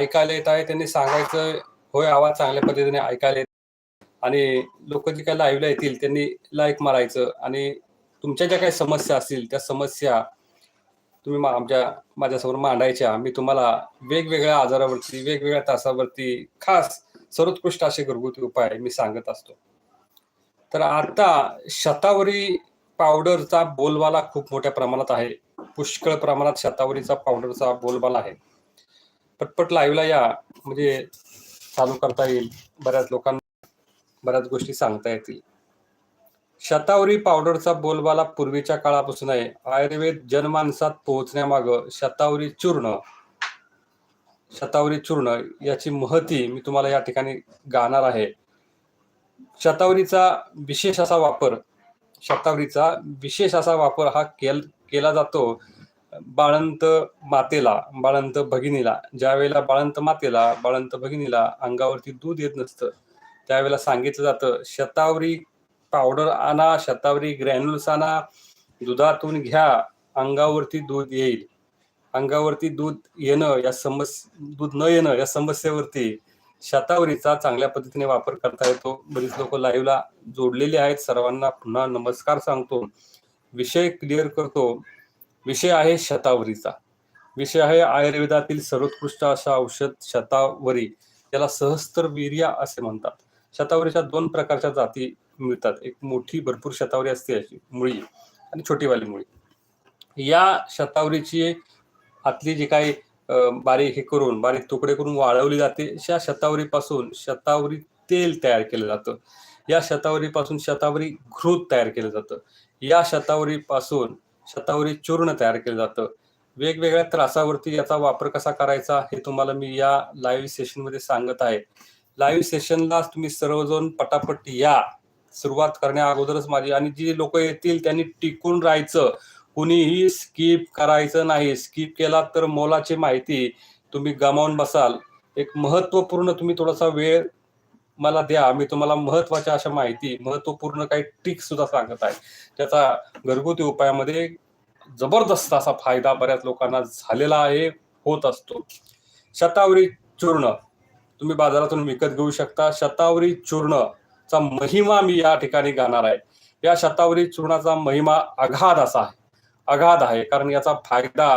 ऐकायला येत आहे त्यांनी सांगायचं होय आवाज चांगल्या पद्धतीने ऐकायला येत आणि लोक जे काही लाईव्हला येतील त्यांनी लाईक मारायचं. आणि तुमच्या ज्या काही समस्या असतील त्या समस्या तुम्ही आमच्या माझ्यासमोर मांडायच्या. मी तुम्हाला वेगवेगळ्या आजारावरती वेगवेगळ्या तासावरती खास सर्वोत्कृष्ट असे घरगुती उपाय मी सांगत असतो. तर आता शतावरी पावडरचा बोलबाला खूप मोठ्या प्रमाणात आहे. पुष्कळ प्रमाणात शतावरीचा पावडरचा बोलबाला आहे. पटपट लाईव्हला या. म्हणजे चालू करता येईल. बऱ्याच लोकांना बऱ्याच गोष्टी सांगता येतील. शतावरी पावडरचा बोलबाला पूर्वीच्या काळापासून आहे आयुर्वेद जनमानसात पोहोचण्यामाग शतावरी चूर्ण शतावरी चूर्ण याची महती मी तुम्हाला या ठिकाणी गाणार आहे. शतावरीचा विशेष असा वापर शतावरीचा विशेष असा वापर हा केल केला जातो बाळंत मातेला बाळंत भगिनीला ज्या वेळेला बाळंत मातेला बाळंत भगिनीला अंगावरती दूध येत नसतं त्यावेळेला सांगितलं जातं शतावरी पावडर आणा शतावरी ग्रॅन्युल्स आणा दुधातून घ्या अंगावरती दूध येईल. अंगावरती दूध येणं या समस दूध न येणं या समस्येवरती शतावरीचा चांगल्या पद्धतीने वापर करता येतो. बरीच लोक लाईव्हला जोडलेले आहेत. सर्वांना पुन्हा नमस्कार सांगतो. विषय क्लिअर करतो. विषय आहे शतावरीचा. विषय आहे आयुर्वेदातील सर्वोत्कृष्ट असा औषध शतावरी याला सहस्त्र वीर्या असे म्हणतात. शतावरीच्या दोन प्रकारच्या जाती मिळतात. एक मोठी भरपूर शतावरी असते अशी मुळी आणि छोटीवाली मुळी. या शतावरीची आतली जी काही बारीक हे करून बारीक तुकडे करून वाळवली जाते त्या शतावरीपासून शतावरी तेल तयार केलं जातं. या शतावरीपासून शतावरी घृत तयार केलं जातं. या शतावरीपासून छतावरील चूर्ण तयार केलं जातं. वेगवेगळ्या त्रासावरती याचा वापर कसा करायचा हे तुम्हाला मी या लाईव्ह सेशनमध्ये सांगत आहे. लाईव्ह सेशनला तुम्ही सर्वजण पटापट या. सुरुवात करण्या अगोदरच माझी आणि जी लोक येतील त्यांनी टिकून राहायचं. कुणीही स्किप करायचं नाही. स्किप केला तर मोलाची माहिती तुम्ही गमावून बसाल. एक महत्त्वपूर्ण तुम्ही थोडासा वेळ मला द्या मी तुम्हाला महत्त्वाच्या अशा माहिती महत्त्वपूर्ण काही ट्रिक सुद्धा सांगत आहे. त्याचा घरगुती उपायामध्ये जबरदस्त असा फायदा बऱ्याच लोकांना झालेला आहे होत असतो. शतावरी चूर्ण. तुम्ही बाजारातून विकत घेऊ शकता. शतावरी चूर्णचा महिमा मी या ठिकाणी गाणार आहे. या शतावरी चूर्णाचा महिमा अगाध असा आहे. अगाध आहे कारण याचा फायदा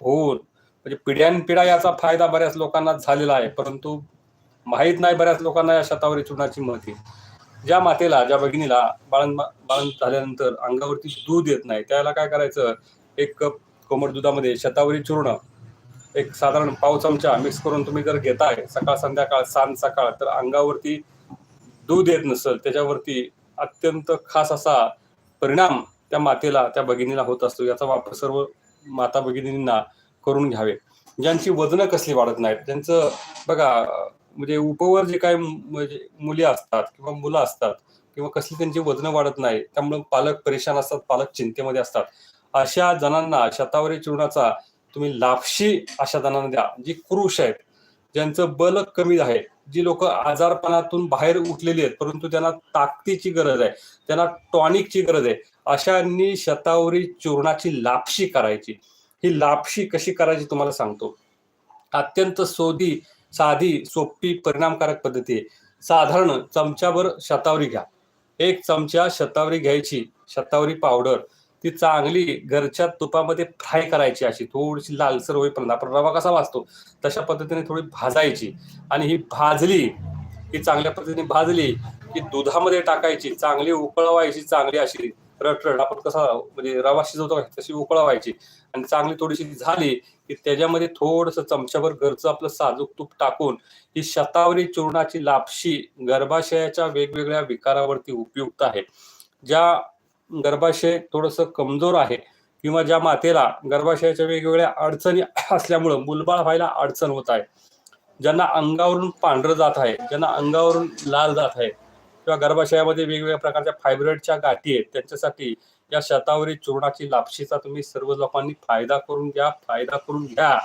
होऊन म्हणजे पिढ्यानपिढ्या याचा फायदा बऱ्याच लोकांना झालेला आहे. परंतु माहीत नाही बऱ्याच लोकांना या शतावरी चूर्णाची महती ज्या मातेला ज्या भगिनीला बाळण बाळण झाल्यानंतर अंगावरती दूध येत नाही त्याला काय करायचं? एक कप कोमट दुधामध्ये शतावरी चूर्ण एक साधारण पाव चमचा मिक्स करून तुम्ही जर घेताय सकाळ संध्याकाळ सांज सकाळ तर अंगावरती दूध येत नसेल त्याच्यावरती अत्यंत खास असा परिणाम त्या मातेला त्या भगिनीला होत असतो. याचा वापर सर्व माता भगिनींना करून घ्यावे. ज्यांची वजनं कसली वाढत नाहीत त्यांचं बघा म्हणजे उपवर जे काही म्हणजे मुली असतात किंवा मुलं असतात किंवा कसली त्यांची वजन वाढत नाही त्यामुळे पालक परेशान असतात पालक चिंतेमध्ये असतात. अशा जणांना शतावरी चूर्णाचा तुम्ही लापशी अशा जणांना द्या जी क्रुश आहेत ज्यांचं बल कमी आहे जी लोक आजारपणातून बाहेर उठलेली आहेत परंतु त्यांना ताकदीची गरज आहे त्यांना टॉनिकची गरज आहे अशांनी शतावरी चूर्णाची लापशी करायची. ही लापशी कशी करायची तुम्हाला सांगतो. अत्यंत सोधी साधी सोपी परिणामकारक पद्धती आहे. साधारण चमच्याभर शतावरी घ्या. एक चमचा शतावरी घ्यायची शतावरी पावडर ती चांगली घरच्या तुपामध्ये फ्राय करायची अशी थोडीशी लालसर होईपर्यंत. आपण रवा कसा वाचतो तशा पद्धतीने थोडी भाजायची. आणि ही भाजली ही चांगल्या पद्धतीने भाजली की दुधामध्ये टाकायची चांगली उकळवायची चांगली अशी रटरट आपण कसा म्हणजे रवा शिजवतो तशी उकळवायची आणि चांगली थोडीशी झाली की त्याच्यामध्ये थोडस चमच्याभर घरचं आपलं साजूक तूप टाकून ही शतावरी चूर्णाची लापशी गर्भाशयाच्या वेगवेगळ्या विकारावरती उपयुक्त आहे. ज्या गर्भाशय थोडस कमजोर आहे किंवा ज्या मातेला गर्भाशयाच्या वेगवेगळ्या अडचणी असल्यामुळं मुलबाळ व्हायला अडचण होत आहे. ज्यांना अंगावरून पांढरं जात आहे ज्यांना अंगावरून लाल जात आहे किंवा गर्भाशयामध्ये वेगवेगळ्या प्रकारच्या फायब्रॉइडच्या गाठी आहेत त्यांच्यासाठी या शतावरी चूर्णाची लापशीचा तुम्ही सर्व लोकांनी फायदा करून घ्या फायदा करून घ्या.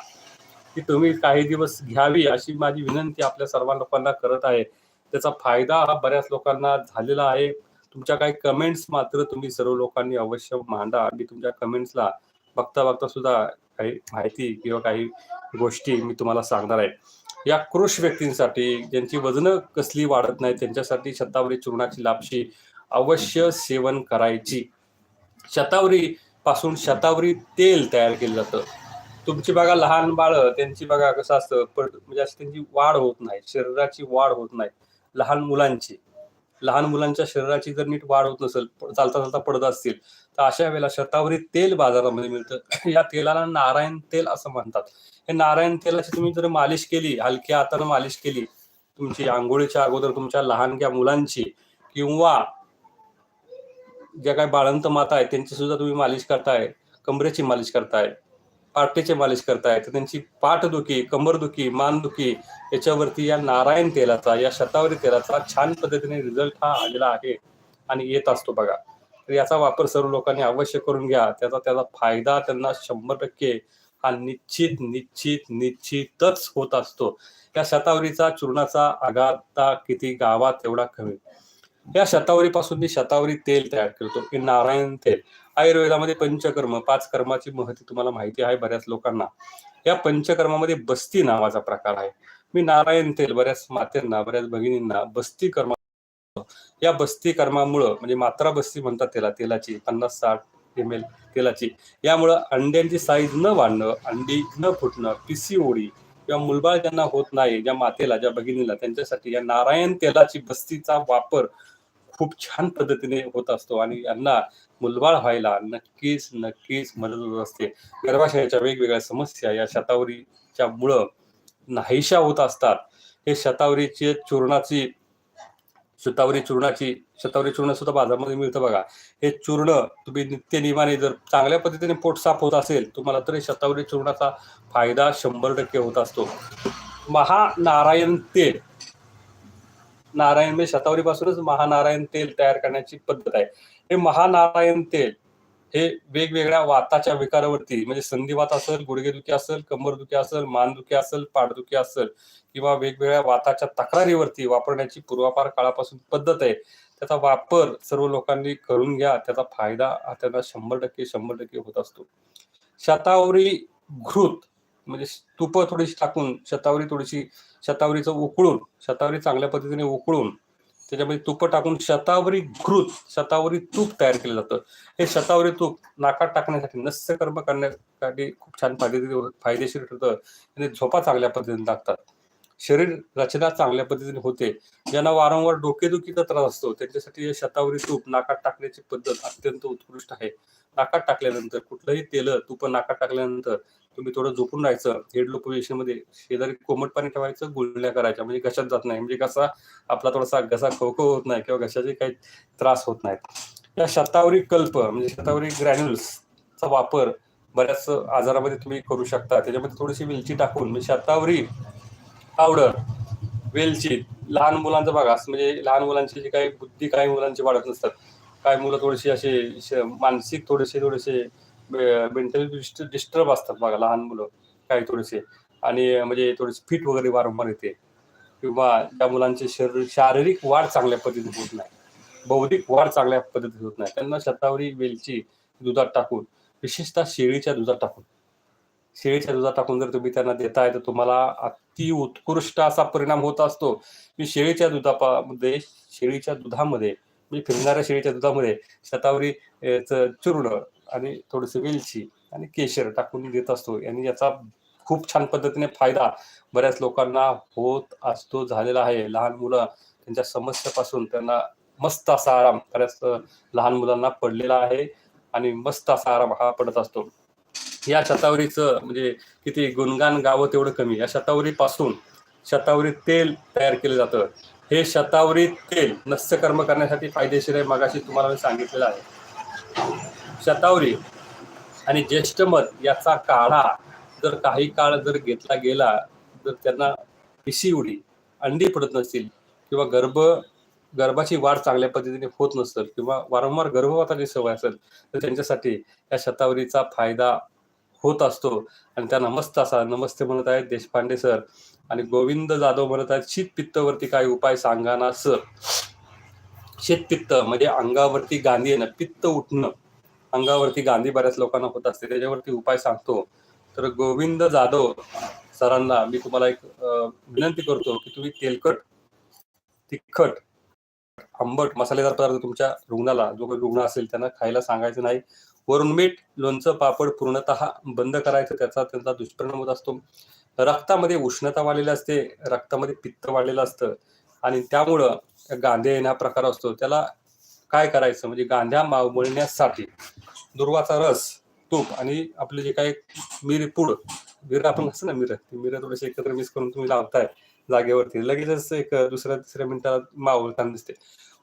की तुम्ही काही दिवस घ्यावी अशी माझी विनंती आपल्या सर्व लोकांना करत आहे. त्याचा फायदा हा बऱ्याच लोकांना झालेला आहे. तुमच्या काही कमेंट्स मात्र तुम्ही सर्व लोकांनी अवश्य मांडा. मी तुमच्या कमेंट्सला बघता बघता सुद्धा काही माहिती किंवा काही गोष्टी मी तुम्हाला सांगणार आहे. या कृष व्यक्तींसाठी ज्यांची वजनं कसली वाढत नाही त्यांच्यासाठी शतावरी चूर्णाची लापशी अवश्य सेवन करायची. शतावरी पासून शतावरी तेल तयार केलं जातं. तुमची बघा लहान बाळं त्यांची बघा कसं असतं पण म्हणजे असं त्यांची वाढ होत नाही शरीराची वाढ होत नाही लहान मुलांची. लहान मुलांच्या शरीराची जर नीट वाढ होत नसेल चालता चालता पडत असतील तर अशा वेळेला शतावरी तेल बाजारामध्ये मिळतं. या तेलाला नारायण तेल असं म्हणतात. हे नारायण तेलाची तुम्ही जर मालिश केली हलक्या हातानं मालिश केली तुमची आंघोळीच्या अगोदर तुमच्या लहानग्या मुलांची किंवा ज्या काही बाळंत माता आहेत त्यांची सुद्धा तुम्ही मालिश करताय कमरेची मालिश करताय पाठीची मालिश करताय तर त्यांची पाठदुखी कंबरदुखी मानदुखी याच्यावरती या नारायण तेलाचा या शतावरी तेलाचा छान पद्धतीने रिझल्ट हा आलेला आहे आणि येत असतो बघा. तर याचा वापर सर्व लोकांनी अवश्य करून घ्या. त्याचा त्याचा फायदा त्यांना शंभर टक्के हा निश्चित निश्चित निश्चितच होत असतो. या शतावरीचा चूर्णाचा आघाता किती गावात तेवढा कमी. या शतावरीपासून मी शतावरी तेल तयार करतो की नारायण तेल. आयुर्वेदामध्ये पंचकर्म पाच कर्माची महती तुम्हाला माहिती आहे बऱ्याच लोकांना. या पंचकर्मामध्ये बस्ती नावाचा प्रकार आहे. मी नारायण तेल बऱ्याच मात्यांना बऱ्याच भगिनींना बस्ती कर्म या बस्ती कर्मामुळं म्हणजे मात्रा बस्ती म्हणतात त्याला तेलाची पन्नास साठ एम एल तेलाची यामुळं अंड्यांची साईज न वाढणं अंडी न फुटणं पिसीओडी किंवा मुलबाळ ज्यांना होत नाही ज्या मातेला ज्या भगिनीला त्यांच्यासाठी या नारायण तेलाची बस्तीचा वापर खूप छान पद्धतीने होत असतो आणि यांना मुलबाळ व्हायला नक्कीच नक्कीच मदत होत असते. गर्भाशयाच्या वेगवेगळ्या समस्या या शतावरीच्या मुळं नाहीशा होत असतात. हे शतावरीचे चूर्णाची शतावरी चूर्णाची शतावरी चूर्ण सुद्धा बाजारामध्ये मिळतं बघा. हे चूर्ण तुम्ही नित्यनियमाने जर चांगल्या पद्धतीने पोट साफ होत असेल तुम्हाला तर शतावरी चूर्णाचा फायदा शंभर टक्के होत असतो. महानारायण तेल नारायण म्हणजे शतावरीपासूनच महानारायण तेल तयार करण्याची पद्धत आहे. हे महानारायण तेल हे वेगवेगळ्या वाताच्या विकारावरती म्हणजे संधिवात असेल गुडघेदुखी असेल कंबरदुखी असेल मानदुखी असेल पाठदुखी असेल किंवा वेगवेगळ्या वाताच्या तक्रारीवरती वापरण्याची पूर्वापार काळापासून पद्धत आहे. त्याचा वापर सर्व लोकांनी करून घ्या त्याचा फायदा हा त्यांना शंभर टक्के शंभर टक्के होत असतो. शतावरी घृत म्हणजे तुप थोडीशी टाकून शतावरी थोडीशी शतावरीचं उकळून शतावरी चांगल्या पद्धतीने उकळून त्याच्यामध्ये तुप टाकून शतावरी घृत शतावरी तूप तयार केलं जातं. हे शतावरी तूप नाकात टाकण्यासाठी नस्य कर्म करण्यासाठी खूप छान पद्धतीने फायदेशीर ठरतं. आणि झोपा चांगल्या पद्धतीने लागतात. शरीर रचना चांगल्या पद्धतीने होते. ज्यांना वारंवार डोकेदुखीचा त्रास असतो त्यांच्यासाठी हे शतावरी तूप नाकात टाकण्याची पद्धत अत्यंत उत्कृष्ट आहे. नाकात टाकल्यानंतर कुठलंही तेल तुप नाकात टाकल्यानंतर तुम्ही थोडं झोपून राहायचं. हेड लो शेजारी कोमट पाणी ठेवायचं गुळण्या करायच्या. म्हणजे घशात जात नाही. म्हणजे कसा आपला थोडासा घसा खोखो होत नाही किंवा घशाचे काही त्रास होत नाहीत. या शतावरी कल्प म्हणजे शतावरी ग्रॅन्युल्सचा वापर बऱ्याच आजारामध्ये तुम्ही करू शकता. त्याच्यामध्ये थोडीशी वेलची टाकून म्हणजे शतावरी पावडर वेलची लहान मुलांचं बघा. म्हणजे लहान मुलांची जी काही बुद्धी काही मुलांची वाढत नसतात. काही मुलं थोडीशी असे श- मानसिक थोडेसे थोडेसे मेंटली डिस्टर्ब असतात बघा लहान मुलं काही थोडेसे. आणि म्हणजे थोडेसे फिट वगैरे वारंवार येते. किंवा त्या मुलांचे शरीर शारीरिक वाढ चांगल्या पद्धतीने होत नाही. बौद्धिक वाढ चांगल्या पद्धतीने होत नाही. त्यांना शतावरी वेलची दुधात टाकून विशेषतः शेळीच्या दुधात टाकून. शेळीच्या दुधात टाकून जर तुम्ही त्यांना देताय तर तुम्हाला अति उत्कृष्ट असा परिणाम होत असतो. की शेळीच्या दुधामध्ये शेळीच्या दुधामध्ये म्हणजे फिरणाऱ्या शेळीच्या दुधामध्ये शतावरी चूर्ण आणि थोडीशी वेलची आणि केशर टाकून देत असतो. आणि याचा खूप छान पद्धतीने फायदा बऱ्याच लोकांना होत असतो झालेला आहे. लहान मुलं त्यांच्या समस्येपासून त्यांना मस्त असा आराम बऱ्याच लहान मुलांना पडलेला आहे आणि मस्त असा आराम हा पडत असतो. या शतावरीचं म्हणजे किती गुणगान गावं तेवढं कमी. या शतावरीपासून शतावरी तेल तयार केलं जातं. हे शतावरी तेल नस्य कर्म करण्यासाठी फायदेशीर आहे मगाशी तुम्हाला मी सांगितलेलं आहे. शतावरी आणि ज्येष्ठमध याचा काढा जर काही काळ जर घेतला गेला तर त्यांना पिशीउडी अंडी पडत नसतील किंवा गर्भ गर्भाची वाढ चांगल्या पद्धतीने होत नसेल किंवा वारंवार गर्भपाताची सवय असेल तर त्यांच्यासाठी या शतावरीचा फायदा होत असतो. आणि त्या नमस्त असा नमस्ते म्हणत आहेत देशपांडे सर आणि गोविंद जाधव म्हणत आहेत शीतपित्तवरती पित्तवरती काय उपाय सांगा ना सर. शीतपित्त म्हणजे अंगावरती गांधी येणं पित्त उठणं. अंगावरती गांधी बऱ्याच लोकांना होत असते. त्याच्यावरती उपाय सांगतो. तर गोविंद जाधव सरांना मी तुम्हाला एक विनंती करतो की तुम्ही तेलकट तिखट आंबट मसालेदार पदार्थ तुमच्या रुग्णाला जो काही रुग्ण असेल त्यांना खायला सांगायचं नाही. वरून मीठ लोणचं पापड पूर्णतः बंद करायचं. त्याचा त्यांचा दुष्परिणाम होत असतो. रक्तामध्ये उष्णता वाढलेली असते. रक्तामध्ये पित्त वाढलेलं असतं. आणि त्यामुळं गांधे येण्या प्रकार असतो. त्याला काय करायचं? म्हणजे गांध्या मावळण्यासाठी दुर्वाचा रस तूप आणि आपले जे काही मिरी पूड मिर आपण असं ना मिरं ती मिर थोडेसे एकत्र मिक्स करून तुम्ही लावताय जागेवरती. लगेचच एक दुसऱ्या तिसऱ्या मिनिटाला मावळताना दिसते.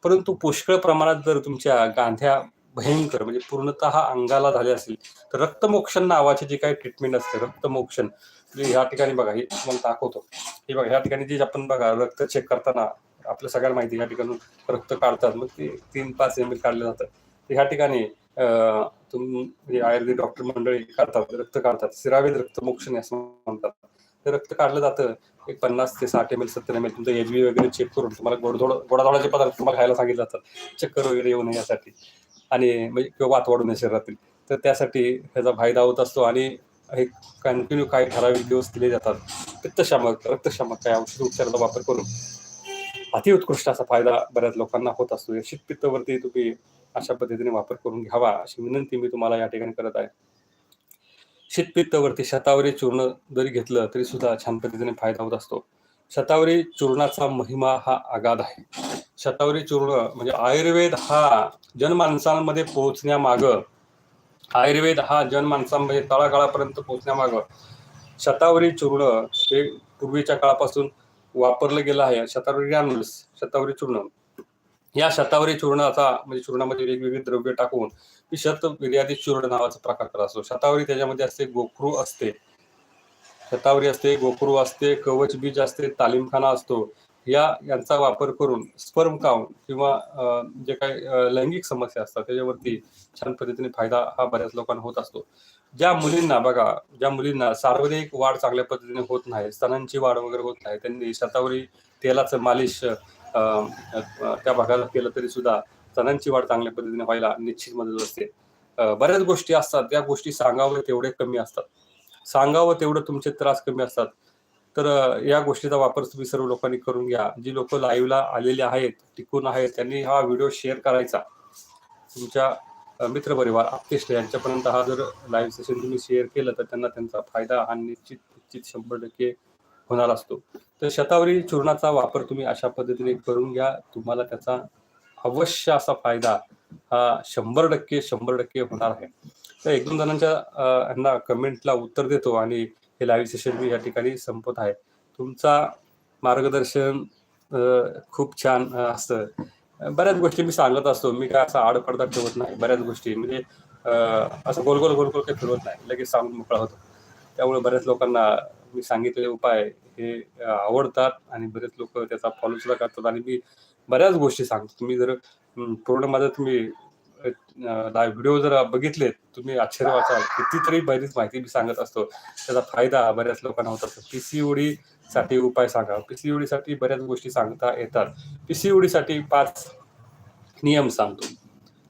परंतु पुष्कळ प्रमाणात जर तुमच्या गांध्या भयंकर म्हणजे पूर्णतः अंगाला झाले असतील तर रक्तमोक्षण नावाचे जे काही ट्रीटमेंट असते रक्तमोक्षण म्हणजे ह्या ठिकाणी बघा हे तुम्हाला दाखवतो. हे बघा ह्या ठिकाणी जे आपण बघा रक्त चेक करताना आपल्या सगळ्यांना माहिती ह्या ठिकाणी रक्त काढतात. मग ते तीन पाच एम एल काढलं जातं तर ह्या ठिकाणी तुम्ही तुम आयुर्वेदिक डॉक्टर मंडळी काढतात रक्त काढतात. सिरावेद रक्तमोक्षण असं म्हणतात. ते रक्त काढलं जातं. एक पन्नास ते साठ एम एल सत्तर एम एल तुमचं एच बी वगैरे चेक करून तुम्हाला गोडधोड गोडाधोडाचे पदार्थ तुम्हाला खायला सांगितले जातात. चक्कर वगैरे येऊ नये यासाठी. आणि म्हणजे किंवा वात वाढू नये शरीरातील. तर त्यासाठी ह्याचा फायदा होत असतो आणि हे कंटिन्यू काही ठराविक दिवस दिले जातात. पित्तशामक रक्तशामक काही औषध उपचाराचा वापर करून. अतिउत्कृष्ट असा फायदा बऱ्याच लोकांना होत असतो. या शीतपित्तवरती तुम्ही अशा पद्धतीने वापर करून घ्यावा अशी विनंती मी तुम्हाला या ठिकाणी करत आहे. शीतपित्तवरती शतावरी चूर्ण जरी घेतलं तरी सुद्धा छान पद्धतीने फायदा होत असतो. शतावरी चूर्णाचा महिमा हा आगाध आहे. शतावरी चूर्ण म्हणजे आयुर्वेद हा जनमानसांमध्ये पोहोचण्यामागं आयुर्वेद हा जनमानसांमध्ये तळागाळापर्यंत पोहोचण्यामागं शतावरी चूर्ण हे पूर्वीच्या काळापासून वापरलं गेलं आहे. शतावरी ग्रॅन्युल्स शतावरी चूर्ण. या शतावरी चूर्णाचा म्हणजे चूर्णामध्ये वेगवेगळी द्रव्य टाकून मी शत विर्यादित चूर्ण नावाचा प्रकार करत असतो. शतावरी त्याच्यामध्ये असते गोखरू असते. शतावरी असते गोखरू असते कवच बीज असते तालीमखाना असतो. या यांचा वापर करून स्पर्म काउंट किंवा जे काही लैंगिक समस्या असतात त्याच्यावरती छान पद्धतीने फायदा हा बऱ्याच लोकांना होत असतो. ज्या मुलींना बघा ज्या मुलींना सार्वजनिक वाढ चांगल्या पद्धतीने होत नाही स्तनांची वाढ वगैरे होत नाही त्यांनी शतावरी तेलाचं मालिश त्या भागाला केलं तरी सुद्धा स्तनांची वाढ चांगल्या पद्धतीने व्हायला निश्चित मदत असते. बऱ्याच गोष्टी असतात त्या गोष्टी सांगावं तेवढे कमी असतात. सांगावं तेवढं तुमचे त्रास कमी असतात. तर या गोष्टीचा वापर तुम्ही सर्व लोकांनी करून घ्या. जी लोक लाईव्हला आलेले आहेत टिकून आहेत त्यांनी हा व्हिडिओ शेअर करायचा. तुमच्या मित्रपरिवार आप्तेष्ट यांच्यापर्यंत हा जर लाईव्ह सेशन तुम्ही शेअर केलं तर त्यांना त्यांचा फायदा हा निश्चित निश्चित शंभर टक्के होणार असतो. तर शतावरी चूर्णाचा वापर तुम्ही अशा पद्धतीने करून घ्या. तुम्हाला त्याचा अवश्य असा फायदा हा शंभर टक्के शंभर टक्के होणार आहे. तर एक दोन जणांच्या ह्यांना कमेंटला उत्तर देतो आणि हे लाईव्ह सेशन मी या ठिकाणी संपत आहे. तुमचा मार्गदर्शन खूप छान असतं. बऱ्याच गोष्टी मी सांगत असतो. मी काय असा आडपडदा ठेवत नाही बऱ्याच गोष्टी. म्हणजे असं गोल गोल गोल गोल काही फिरवत नाही. लगेच सांगून मोकळा होतो. त्यामुळे बऱ्याच लोकांना मी सांगितलेले उपाय हे आवडतात आणि बरेच लोक त्याचा फॉलो सुद्धा करतात. आणि मी बऱ्याच गोष्टी सांगतो. तुम्ही जर पूर्ण माझं तुम्ही व्हिडिओ जर बघितले तुम्ही आश्चर्य वाचाल कितीतरी बरीच माहिती मी सांगत असतो. त्याचा फायदा बऱ्याच लोकांना होत असतो. पीसीओडी साठी उपाय सांगा. पीसीओडी साठी बऱ्याच गोष्टी सांगता येतात. पीसीओडी साठी पाच नियम सांगतो.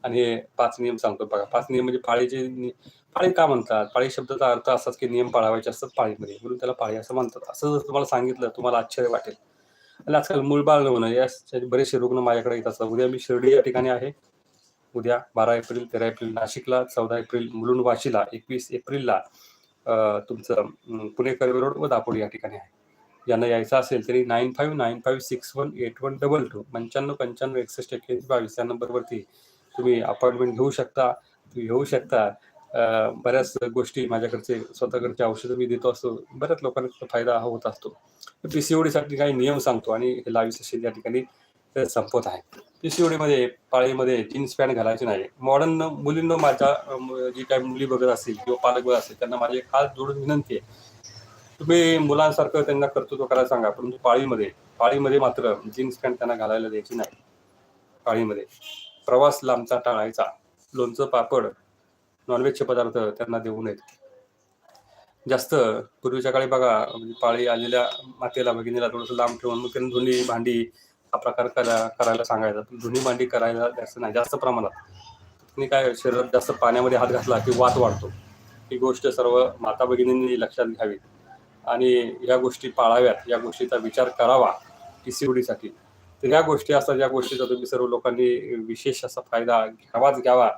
आणि हे पाच नियम सांगतो बघा. पाच नियम म्हणजे पाळीचे पाळी का म्हणतात? पाळी शब्दाचा अर्थ असाच की नियम पाळावायचे असतात पाळीमध्ये. म्हणून त्याला पाळी असं म्हणतात. असं जर तुम्हाला सांगितलं तुम्हाला आश्चर्य वाटेल. आणि आजकाल मूळबाळ न होणं या बरेचसे रुग्ण माझ्याकडे येत असतात. उद्या मी शिर्डी या ठिकाणी आहे. उद्या बारा एप्रिल तेरा एप्रिल नाशिकला चौदा एप्रिल मुलुंड वाशीला एकवीस एप्रिलला तुमचं पुणेकर रोड व दापोडी या ठिकाणी आहे. ज्यांना यायचं असेल तरी nine five nine five six one eight one double two पंच्याण्णव पंच्याण्णव एकसष्ट एक्क्याऐंशी बावीस या नंबरवरती तुम्ही अपॉइंटमेंट घेऊ शकता. तुम्ही घेऊ शकता. बऱ्याच गोष्टी माझ्याकडचे स्वतःकडचे औषधं मी देतो असतो. बऱ्याच लोकांना फायदा हा होत असतो. PCOD साठी काही नियम सांगतो आणि हे लाईव्ह असेल या ठिकाणी ते संपत आहे. PCOD पाळीमध्ये जीन्स पॅन्ट घालायची नाही. मॉडर्न मुलींना माझ्या जी काही मुली बघत असतील किंवा पालक बघत असतील त्यांना माझी खास जोडून विनंती आहे. तुम्ही मुलांसारखं त्यांना कर्तृत्व करायला सांगा परंतु पाळीमध्ये पाळीमध्ये मात्र जीन्स पॅन्ट त्यांना घालायला द्यायची नाही. पाळीमध्ये. प्रवास लांबचा टाळायचा. लोणचं पापड नॉनव्हेजचे पदार्थ त्यांना देऊ नयेत. जास्त पूर्वीच्या काळी बघा म्हणजे पाळी आलेल्या मातेला भगिनीला थोडंसं लांब ठेवून मग त्यांना धुणी भांडी हा प्रकार करा करायला सांगायचा. पण धुणी मांडी करायला जास्त नाही जास्त प्रमाणात. मी काय शरीरात जास्त पाण्यामध्ये हात घातला की वात वाढतो. ही गोष्ट सर्व माता भगिनींनी लक्षात घ्यावी. आणि या गोष्टी पाळाव्यात या गोष्टीचा विचार करावा पीसीओडीसाठी तर ह्या गोष्टी असतात ज्या गोष्टीचा तुम्ही सर्व लोकांनी विशेष असा फायदा घ्यावाच घ्यावा.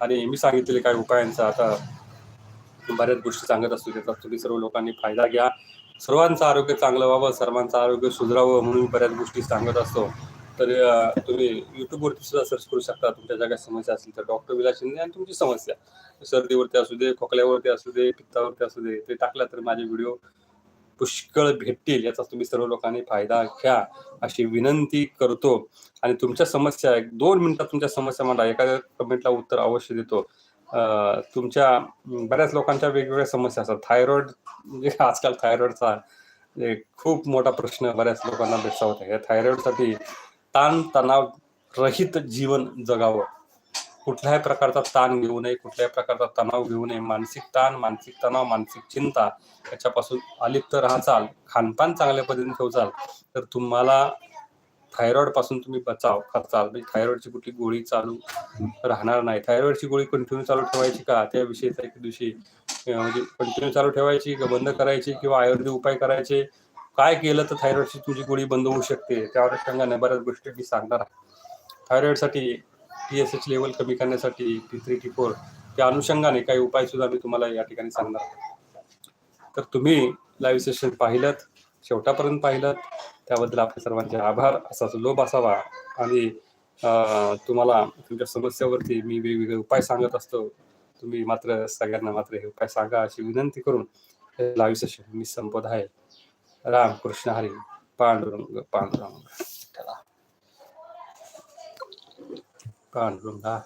आणि मी सांगितलेले काही उपायांचा आता बऱ्याच गोष्टी सांगत असतो त्याचा तुम्ही सर्व लोकांनी फायदा घ्या. सर्वांचं आरोग्य चांगलं व्हावं सर्वांचं आरोग्य सुधरावं म्हणून बऱ्याच गोष्टी सांगत असतो. तर तुम्ही युट्यूबवरती सुद्धा सर्च करू शकता. तुमच्या ज्या काही समस्या असतील तर डॉक्टर विलास शिंदे आणि तुमची समस्या. सर्दीवरती असू दे खोकल्यावरती असू दे पित्तावरती असू दे ते टाकला तर माझे व्हिडिओ पुष्कळ भेटतील. याचा तुम्ही सर्व लोकांनी फायदा घ्या अशी विनंती करतो. आणि तुमच्या समस्या एक दोन मिनिटात तुमच्या समस्या मांडा एखाद्या कमेंटला उत्तर अवश्य देतो. तुमच्या बऱ्याच लोकांच्या वेगवेगळ्या समस्या असतात. थायरॉइड म्हणजे आजकाल थायरॉइडचा एक खूप मोठा प्रश्न बऱ्याच लोकांना भेडसावत आहे या थायरॉइडसाठी ताण तणाव रहित जीवन जगावं. कुठल्याही प्रकारचा ताण घेऊ नये कुठल्याही प्रकारचा तणाव घेऊ नये. मानसिक ताण मानसिक तणाव मानसिक चिंता याच्यापासून अलिप्त राहचाल खानपान चांगल्या पद्धतीने ठेवचाल तर तुम्हाला थायरॉइडपासून तुम्ही बचाव करचाल म्हणजे थायरॉइडची कुठली गोळी चालू राहणार नाही. थायरॉइडची गोळी कंटिन्यू चालू ठेवायची का? त्याविषयीचा एक दिवशी म्हणजे कंटिन्यू चालू ठेवायची का बंद करायची किंवा आयुर्वेदिक उपाय करायचे? काय केलं तर थायरॉइडची तुझी गोळी बंद होऊ शकते? त्या अनुषंगाने बऱ्याच गोष्टी मी सांगणार आहे. थायरॉइडसाठी टी एस एच लेवल कमी करण्यासाठी टी थ्री टी फोर त्या अनुषंगाने काही उपाय सुद्धा मी तुम्हाला या ठिकाणी सांगणार तर तुम्ही लाईव्ह सेशन पाहिलं शेवटापर्यंत पाहिलं त्याबद्दल आपल्या सर्वांचे आभार. असाच लोभ असावा. आणि तुम्हाला तुमच्या समस्यावरती मी वेगवेगळे उपाय सांगत असतो. तुम्ही मात्र सगळ्यांना मात्र हे उपाय सांगा अशी विनंती करून हे लाईव्ह मी संपत आहे. राम कृष्ण हरी. पांडुरंग पांडुरंग. पांडुरंगा